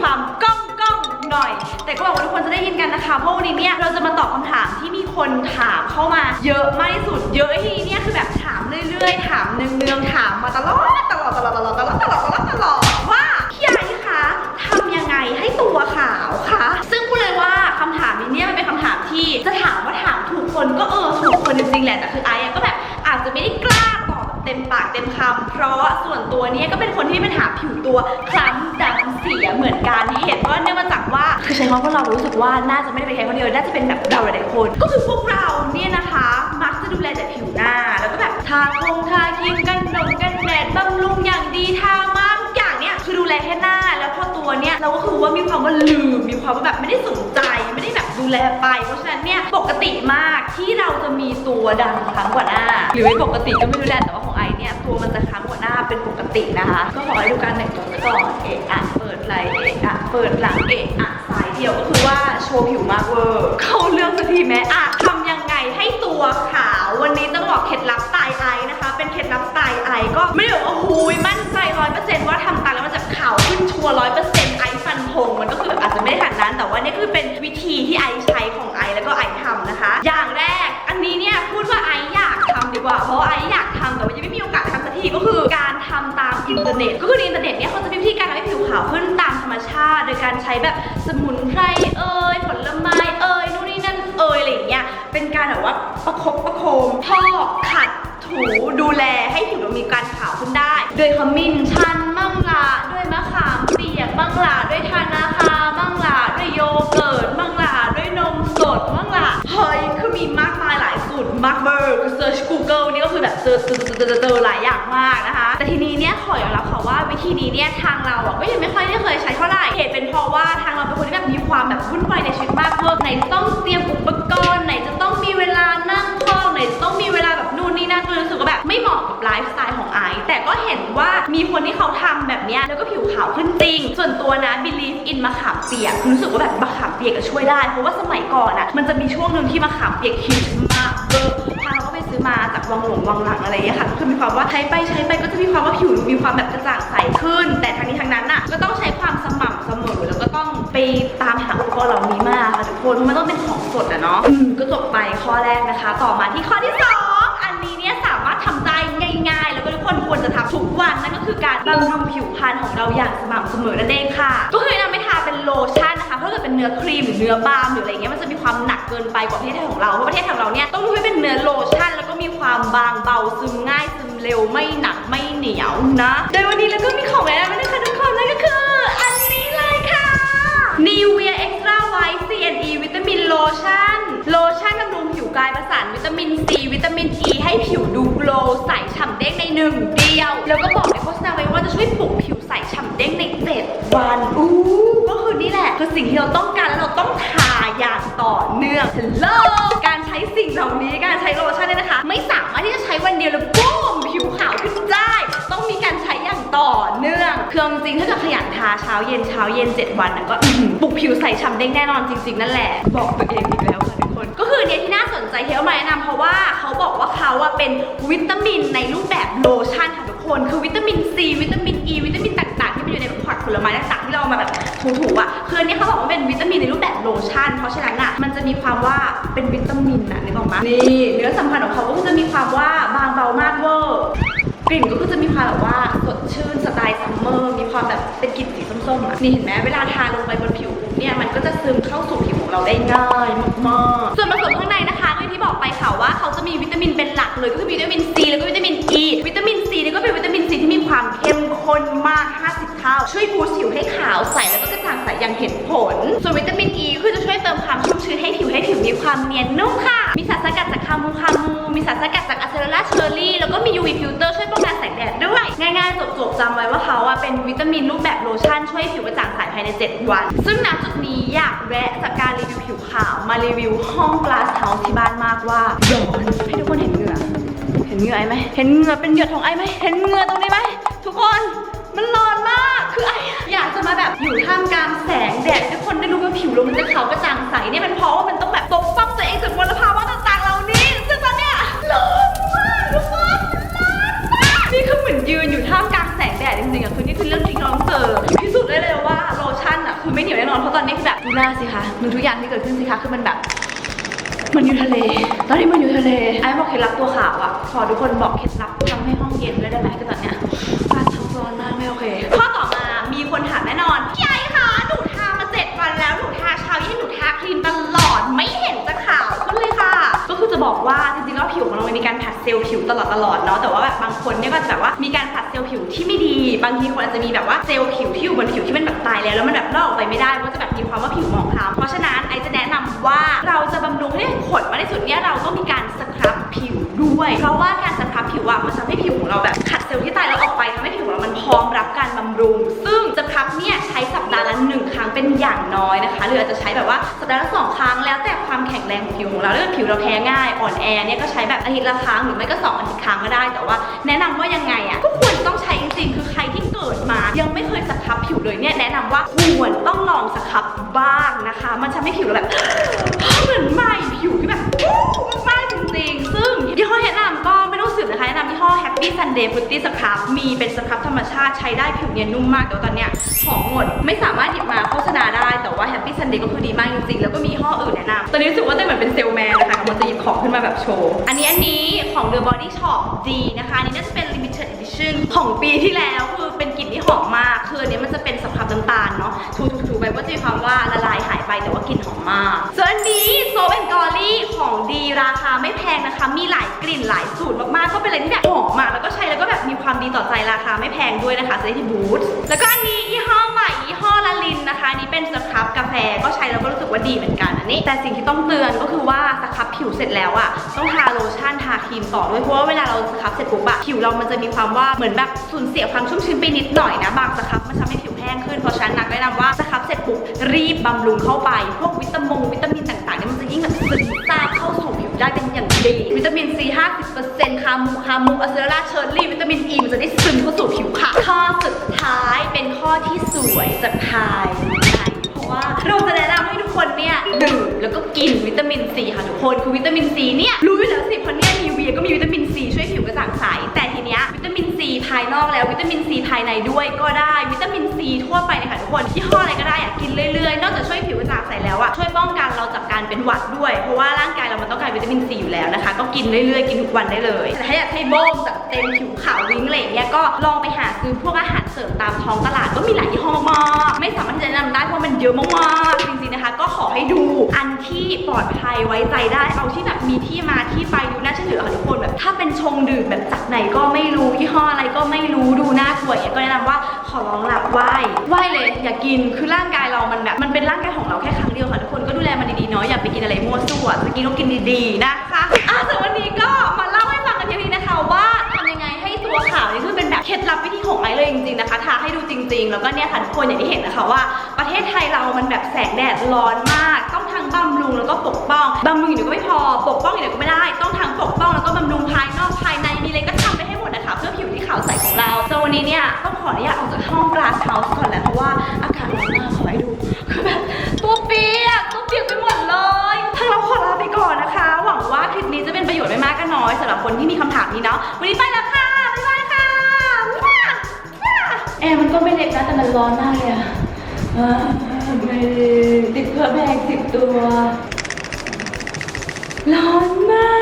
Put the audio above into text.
ความก้องก้องหน่อย แต่ก็หวังว่าทุกคนจะได้ยินกันนะคะ เพราะวันนี้เนี่ยเราจะมาตอบคำถามที่มีคนถามเข้ามา เยอะมากที่สุด เยอะที่เนี่ยคือแบบถามเรื่อยๆ ถามเนืองๆ ถามมาตลอดตลอดตลอดตลอดตลอดตลอดตลอดตลอดว่าพี่ไอ้คะทำยังไงให้ตัวขาวคะซึ่งพูดเลยว่าคำถามนี้เนี่ยมันเป็นคำถามที่จะถามว่าถามถูกคนก็เออถูกคนจริงๆแหละแต่คือไอ้ก็แบบอาจจะไม่ได้กล้าตอบเต็มปากเต็มคำเพราะส่วนตัวเนี่ยก็เป็นคนที่เป็นหาผิวตัวคล้ำด เสียเหมือนกันเหตุว่าเนื่องมาจากว่าคือใช้คำว่าเรารู้สึกว่าน่าจะไม่ได้เป็นแค่คนเดียวน่าจะเป็นแบบเราหลายๆคน ก็คือพวกเราเนี่ยนะคะ มักจะดูแลแต่ผิวหน้า แล้วก็แบบทาคงทาครีมกันดงกันแดดบำรุงอย่างดีทามาทุกอย่างเนี่ยคือดูแลแค่หน้าแล้วพอตัวเนี่ยเราก็คือว่ามีความว่าลืมมีความว่าแบบไม่ได้สนใจไม่ได้แบบดูแลไป เพราะฉะนั้นเนี่ยปกติมากที่เราจะมีตัวดำคล้ำกว่าหน้า หรือไม่ปกติก็ไม่รู้แหละแต่ว่าของไอเนี่ยตัวมันจะคล้ำกว่าหน้าเป็นปกตินะคะ ก็ขอให้ดูการแต่งตัวก่อนเอะอะเปิด ไหล่เอะอะเปิดหลังเอะอะสายเดียวก็คือว่าโชว์ผิวมากเวอร์เข้าเรื่องสักทีไหมอะทำยังไงให้ตัวขาววันนี้ต้องบอกเคล็ดลับสไตล์ไอนะคะ เป็นเคล็ดลับสไตล์ไอก็ไม่ได้บอกว่าหูยมั่นใจร้อยเปอร์เซ็นต์ว่าทำตามแล้วมันจะขาวขึ้นชัวร้อยเปอร์เซ็นต์ไอฟันธงมันก็คือแบบอาจจะไม่ได้ขนาดนั้น แต่ว่านี่คือเป็นวิธีที่ไอใช้ของไอแล้วก็ไอทำนะคะ อย่างแรก เน็ต ก็คือในอินเทอร์เน็ตเนี่ยเขาจะมีวิธีการทำให้ผิวขาวขึ้นตามธรรมชาติ โดยการใช้แบบสมุนไพรเอ่ยผลไม้เอ่ยนู่นนี่นั่นเอ่ยอะไรอย่างเงี้ยเป็นการแบบว่าประคบประโคมพอกขัดถูดูแลให้ผิวเรามีการขาวขึ้นได้ โดยขมิ้นชันมั่งละด้วยมะขามเปียกมั่งละด้วยทานาคามั่งละด้วยโยเกิร์ตมั่งละด้วยนมสดมั่งละเฮ้ยคือมีมากมายหลายสูตรมากเบอร์คือเซิร์ช Google นี่ก็คือแบบเจอเจอเจอเจอเจอหลายอย่างมากนะคะ ธีนี้เนี่ยทางเราอะก็ยังไม่ค่อยได้เคยใช้เท่าไหร่เหตุเป็นเพราะว่าทางเราเป็นคนที่แบบมีความแบบวุ่นวายในชีวิตมากเวอร์ไหนต้องเตรียมอุปกรณ์ไหนจะต้องมีเวลานั่งคล่องไหนจะต้องมีเวลาแบบนู่นนี่นั่นก็เลยรู้สึกว่าแบบไม่เหมาะกับไลฟ์สไตล์ของไอซ์แต่ก็เห็นว่ามีคนที่เขาทำแบบเนี้ยแล้วก็ผิวขาวขึ้นจริง ส่วนตัวนะ believe in มะขามเปียกรู้สึกว่าแบบมะขามเปียกก็ช่วยได้เพราะว่าสมัยก่อนอะมันจะมีช่วงหนึ่งที่มะขามเปียกฮิตมากเบอร์ มาจากวังหลงวังหลังอะไรอย่างเงี้ยค่ะคือมีความว่าใช้ไปใช้ไปก็จะมีความว่าผิวมีความแบบกระจ่างใสขึ้น แต่ทั้งนี้ทั้งนั้นน่ะก็ต้องใช้ความสม่ำเสมอแล้วก็ต้องไปตามหาอุปกรณ์เหล่านี้มาค่ะทุกคนเพราะมันต้องเป็นของสดอะเนาะอืมก็จบไปข้อแรกนะคะ ต่อมาที่ข้อที่สองอันนี้เนี่ยสามารถทำได้ง่าย ๆ แล้วก็ทุกคนควรจะทำทุกวันนั่นก็คือการบำรุงผิวพรรณของเราอย่างสม่ำเสมอนั่นเองค่ะ ก็คือ เนื้อครีมหรือเนื้อบาล์มหรืออะไรเงี้ยมันจะมีความหนักเกินไปกว่าประเทศไทยของเราเพราะประเทศไทยของเราเนี่ยต้องรู้ให้เป็นเนื้อโลชั่น แล้วก็มีความบางเบาซึมง่ายซึมเร็วไม่หนักไม่เหนียวนะโดยวันนี้แล้วก็มีของแนะนำด้วยนะคะทุกคนนั่นก็คือ อันนี้เลยค่ะ Nivea Extra White CNE วิตามินโลชั่นโลชั่นบำรุงผิวกายประสานวิตามินซีวิตามินอ e ีให้ผิวดูโกลว์ใสฉ่ำเด้งในหนึ่งเดียว แล้วก็บอกในโฆษณาไว้ว่าจะช่วยปลุกผิวใสฉ่ำเด้งในเจ็ดวันอู้ คือสิ่งที่เราต้องการแล้วเราต้องทาอย่างต่อเนื่องฮัลโหลการใช้สิ่งเหล่านี้การใช้โลชั่นเนี่ยนะคะ ไม่สามารถที่จะใช้วันเดียวแล้วปุ้มผิวขาวขึ้นได้ ต้องมีการใช้อย่างต่อเนื่องคือเอาจริงถ้าเกิดขยันทาเช้าเย็นเช้าเย็น 7 วันนะก็ปลุกผิวใสฉ่ำเด้งแน่นอนจริง ๆ นั่นแหละ บอกตัวเองอีกแล้วค่ะทุกคน ก็คือเนี่ยที่น่าสนใจที่เอามาแนะนำเพราะว่าเขาบอกว่าเขาอะเป็นวิตามินในรูปแบบโลชั่นค่ะทุกคน คือวิตามินซีวิตามินอีวิตามินต่างๆ ที่มันอยู่ในพอร์ตผลไม้ต่าง มาแบบถูๆอะคืออันนี้เขาบอกว่าเป็นวิตามินในรูปแบบโลชั่น เพราะฉะนั้นอะมันจะมีความว่าเป็นวิตามินอะนึกออกไหมนี่เนื้อสัมผัสของเขาก็จะมีความว่าบางเบามากเวอร์กลิ่นก็คือจะมีความแบบว่าสดชื่นสไตล์ซัมเมอร์มีความแบบเป็นกลิ่นสีส้มๆอะนี่เห็นไหมเวลาทาลงไปบนผิวเนี่ยมันก็จะซึมเข้าสู่ผิวของเราได้ง่ายมากๆส่วนผสมข้างในนะคะก็อย่างที่บอกไปค่ะว่าเขาจะมีวิตามินเป็นหลักเลยก็คือวิตามินซีแล้วก็วิตามิน ข้มข้นมาก 50 เท่า ช่วยบูสต์ผิวให้ขาวใสแล้วก็กระจ่างใสอย่างเห็นผล ส่วนวิตามินอ e ีคือจะช่วยเติมความชุ่มชื้นให้ผิวให้ผิวมีความเนียนนุ่มค่ะ มีสารสกัดจากคามูคามู มีสารสกัดจากอะเซโรล่าเชอร์รี่ แล้วก็มี UV ฟิลเตอร์ช่วยป้องกันแสงแดดด้วย ง่ายๆจบๆจำไว้ว่าเขาอะเป็นวิตามินรูปแบบโลชั่นช่วยให้ผิวกระจ่างใสภายใน 7 วัน ซึ่งณจุดนี้อยากแวะจากการรีวิวผิวขาวมารีวิวห้อง glass house ที่บ้านมากว่าร้อนให้ทุกคนเห็นเหงื่อ เห็นเงื่อไอไหมเห็นเหงื่อเป็นหยดของไอไหมเห็นเหงื่อตรงนี้ไหมทุกคนมันร้อนมากคือไออยากจะมาแบบอยู่ท่ามกลางแสงแดดทุกคนได้รู้ว่าผิวเรามันจะขาวกระจ่างใสเนี่ยเป็นเพราะว่ามันต้องแบบปกป้องตัวเองจากมลภาวะต่างๆเหล่านี้ซึ่งตอนเนี้ยร้อนมากทุกคนร้อนมากนี่คือเหมือนยืนอยู่ท่ามกลางแสงแดดจริงๆอะคือนี่คือเรื่องจริงน้องเจอพิสูจน์ได้เลยว่าโลชั่นอะคือไม่เหนียวแน่นอนเพราะตอนนี้คือแบบดูหน้าสิคะดูทุกอย่างที่เกิดขึ้นสิคะคือมันแบบ มันอยู่ทะเล ตอนนี้มันอยู่ทะเล ไอ้บอกเคล็ดลับตัวขาวอะขอทุกคนบอกเคล็ดลับทำให้ห้องเย็นเลยได้ไหมก็ตอนเนี้ยบ้านทั้งร้อนมากไม่โอเค ข้อต่อมา มีคนถามแน่นอนพี่ไอ้คะหนูทามาเจ็ดวันแล้วหนูทาเช้าเย็นหนูทาครีมตลอดไม่เห็นจะขาวขึ้นเลยค่ะ ก็คือจะบอกว่าจริงๆแล้วผิวของเรามันมีการผลัดเซลล์ผิวตลอดตลอดๆเนาะ แต่ว่าแบบบางคนเนี่ยก็จะแบบว่ามีการผลัดเซลล์ผิวที่ไม่ดี บางทีคนอาจจะมีแบบว่าเซลล์ผิวที่อยู่บนผิวที่มันแบบตายแล้วแล้วมันแบบลอกออกไปไม่ได้ก็จะแบบมีความว่าผิวหมองคล้ำเพราะฉะนั้นไอจะแนะนำว่าเราจะบำรุงให้ขนมากที่สุดเนี่ยเราต้องมีการสครับผิวด้วย เพราะว่าการสครับผิวอะมันทำให้ผิวของเราแบบขัดเซลล์ที่ตายแล้วออกไปทำให้ผิวของเรามันพร้อมรับการบำรุง ซึ่งสครับเนี่ยใช้สัปดาห์ละหนึ่งครั้งเป็นอย่างน้อยนะคะ หรืออาจจะใช้แบบว่าสัปดาห์ละสองครั้งแล้วแต่ความแข็งแรงของผิวของเราถ้าเกิดผิวเราแพ้ง่ายอ่อนแอเนี่ยก็ใช้แบบอาทิตย์ละครั้งหรือไม่ก็สองอาทิตย์ครั้งก็ได้ แต่ว่า แนะนำว่ายังไงอะก็ควรต้องใช้จริงๆคือใครที่ มา ยังไม่เคยสครับผิวเลยเนี่ยแนะนำว่าควรต้องลองสครับบ้างนะคะ มันจะไม่ผิวแบบเหมือนใหม่ผิวที่แบบอู้มากๆจริงๆ ซึ่งยี่ห้อแนะนำก็ไม่ต้องสืบนะคะแนะนำยี่ห้อ Happy Sunday Fruity สครับมีเป็นสครับธรรมชาติใช้ได้ผิวเนียนนุ่มมากแต่ตอนเนี้ยของหมดไม่สามารถหยิบมาโฆษณาได้แต่ ว่า Happy Sunday ก็คือดีมากจริงๆ แล้วก็มียี่ห้ออื่นแนะนำตอนนี้รู้สึกว่าเต้เหมือนเป็นเซลแมนนะคะกำลังจะหยิบของขึ้นมาแบบโชว์ อันนี้อันนี้ของ The Body Shop ดีนะคะ อันนี้น่าจะเป็น limited edition ของปีที่แล้วคือเป็นกลิ่นที่หอมมาก คืออันนี้มันจะเป็นสครับน้ำตาลเนาะถูๆๆไปก็จะมีความว่าละลายหายไปแต่ว่ากลิ่นหอมมากส่วนอันนี้โซเ n นกอรี่ของดีราคาไม่แพงนะคะ มีหลายกลิ่นหลายสูตรมากๆ ก็เป็นอะไรที่แบบหอมมากแล้วก็ใช้แล้วก็แบบมีความดีต่อใจราคาไม่แพงด้วยนะคะซื้อได้ที่บูธแล้วก็อันนี้ กาแฟก็ใช้แล้วก็รู้สึกว่าดีเหมือนกันอันนี้ แต่สิ่งที่ต้องเตือนก็คือว่าสครับผิวเสร็จแล้วอะต้องทาโลชั่นทาครีมต่อด้วยเพราะว่าเวลาเราสครับเสร็จปุ๊บอะผิวเรามันจะมีความว่าเหมือนแบบสูญเสียความชุ่มชื้นไปนิดหน่อยนะบางสครับมันทำให้ผิวแห้งขึ้นเพราะฉะนั้นนักแนะนำว่าสครับเสร็จปุ๊บรีบบำรุงเข้าไปพวกวิตามินวิตามินต่างๆเนี่ยมันจะยิ่งแบบซึมซาบเข้าสู่ผิวได้เป็นอย่างดี วิตามินซี50%คามูคามูอะเซราเชอร์รี่วิตามินอีมันจะได้ซึมเข้าสู่ผิวค่ะข้อสุดท้ายเป็นข้อที่สวยจากภายในเพราะ ว่าเราจะแนะนำให้ทุกคนเนี่ยดื่มแล้วก็กินวิตามินซีค่ะทุกคนคือวิตามินซีเนี่ยรู้อยู่แล้วสิเพราะเนี่ยมีวเวียก็มีวิตามินซีช่วยผิวกระจ่างใสแต่ทีเนี้ยวิตามิน ภายนอกแล้ววิตามินซีภายในด้วยก็ได้วิตามินซีทั่วไปเลยค่ะทุกคนที่ห้ออะไรก็ได้อะกินเรื่อยๆ นอกจากช่วยผิวกระจ่างใสแล้วอะช่วยป้องกันเราจากการเป็นหวัดด้วย เพราะว่าร่างกายเรามันต้องการวิตามินซีอยู่แล้วนะคะ ก็กินเรื่อยๆ กินทุกวันได้เลยแต่ถ้าอยากให้โบ้งแบบเต็มผิวขาววิ้งอะไรอย่างเงี้ยก็ลองไปหาซื้อพวกอาหารเสริมตามท้องตลาดก็มีหลายยี่ห้อมากไม่สามารถที่จะแนะนำได้เพราะมันเยอะมากๆจริงๆนะคะ ก็ขอให้ดูอันที่ปลอดภัยไว้ใจได้เอาที่แบบมีที่มาที่ไปดูน่าเชื่อถือค่ะทุกคนแบบถ้าเป็นชงดื่มแบบจากไหนก็ไม่รู้ ห้ออะไรก็ไม่รู้ดูน่ากลัวอย่างเงี้ยก็แนะนำว่าขอร้องหละไหว้ไหว้เลยอย่ากินคือร่างกายเรามันแบบมันเป็นร่างกายของเราแค่ครั้งเดียวค่ะทุกคนก็ดูแลมันดีๆเนาะอย่าไปกินอะไรมั่วซั่วจะกินก็กินดีๆนะคะอะแต่วันนี้ก็มาเล่าให้ฟังกันทีนี้นะคะว่าทำยังไงให้ตัวขาวนี่คือเป็นแบบเคล็ดลับวิธีของไอซ์เลยจริงๆนะคะทาให้ดูจริง ๆ แล้วก็เนี่ยค่ะทุกคนอย่างที่เห็นนะคะว่า ประเทศไทยเรามันแบบแสงแดดร้อนมาก ต้องทั้งบำรุงแล้วก็ปกป้องบำรุงอย่างเดียวก็ไม่พอปกป้องอย่างเดียวก็ไม่ได้ ต้องทั้งปกป้องแล้วก็บำรุงภายนอกภายในมีอะไรก็ท่าวใสของเราจนวันนี้เนี่ยต้องขออนุญาตออกจากห้องกลาสเฮาส์ก่อนแหละเพราะว่าอากาศร้อนมากขอให้ดูคือแบบตัวเปียกตัวเปียกไปหมดเลยทางเราขอลาไปก่อนนะคะ หวังว่าคลิปนี้จะเป็นประโยชน์ไม่มากก็น้อยสำหรับคนที่มีคำถามนี้เนาะวันนี้ไปแล้วค่ะบ๊ายบายค่ะแอร์มันก็ไม่เล็กนะแต่มันร้อนมากเลยอะติดเพื่อแบกสิบตัวร้อนมาก